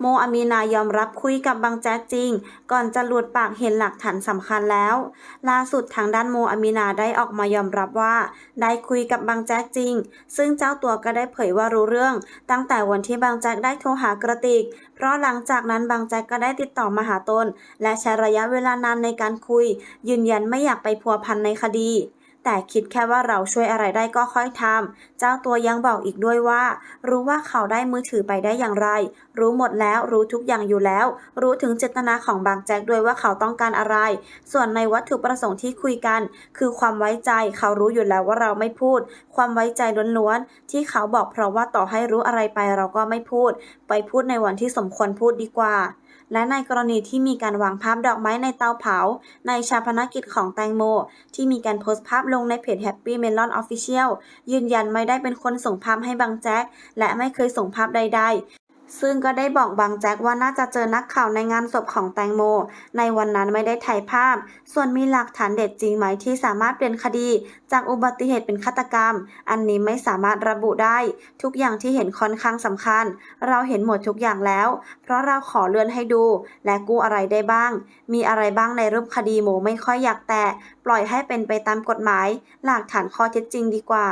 โมอามีนายอมรับคุยกับบางแจ๊กจริง ก่อนจะหลุดปากเห็นหลักฐานสำคัญแล้ว ล่าสุดทางด้านโมอามีนาได้ออกมายอมรับว่า ได้คุยกับบางแจ๊กจริง ซึ่งเจ้าตัวก็ได้เผยว่ารู้เรื่อง ตั้งแต่วันที่บางแจ๊กได้โทรหากระติก เพราะหลังจากนั้นบางแจ๊กก็ได้ติดต่อมาหาตน และใช้ระยะเวลานานในการคุย ยืนยันไม่อยากไปพัวพันในคดี แต่คิดแค่ว่าเราช่วยอะไรได้ก็ค่อยทำ เจ้าตัวยังบอกอีกด้วยว่า รู้ว่าเขาได้มือถือไปได้อย่างไร รู้หมดแล้วรู้ทุกอย่างอยู่แล้ว รู้ถึงเจตนาของบางแจ็คด้วยว่าเขาต้องการอะไร ส่วนในวัตถุประสงค์ที่คุยกัน คือความไว้ใจเขารู้อยู่แล้วว่าเราไม่พูด ความไว้ใจล้วนๆที่เขาบอกเพราะว่าต่อให้รู้อะไรไปเราก็ไม่พูด ไปพูดในวันที่สมควรพูดดีกว่า และในกรณีที่มีการวางภาพดอกไม้ในเตาเผา ในชาพนกิจของแตงโม ที่มีการโพสต์ภาพลงในเพจ Happy Melon Official ยืนยันไม่ได้เป็นคนส่งภาพให้บางแจ๊กและไม่เคยส่งภาพใด ๆ ซึ่งก็ได้บอกบางแจ็คว่าน่าจะเจอนักข่าวในงานศพของแตงโม ในวันนั้นไม่ได้ถ่ายภาพ ส่วนมีหลักฐานเด็ดจริงไหมที่สามารถเปลี่ยนคดี จากอุบัติเหตุเป็นฆาตกรรม อันนี้ไม่สามารถระบุได้ ทุกอย่างที่เห็นค่อนข้างสำคัญ เราเห็นหมดทุกอย่างแล้ว เพราะเราขอเลื่อนให้ดู และกู้อะไรได้บ้าง มีอะไรบ้างในรูปคดีโมไม่ค่อยอยากแตะปล่อยให้เป็นไปตามกฎหมาย หลักฐานข้อเท็จจริงดีกว่า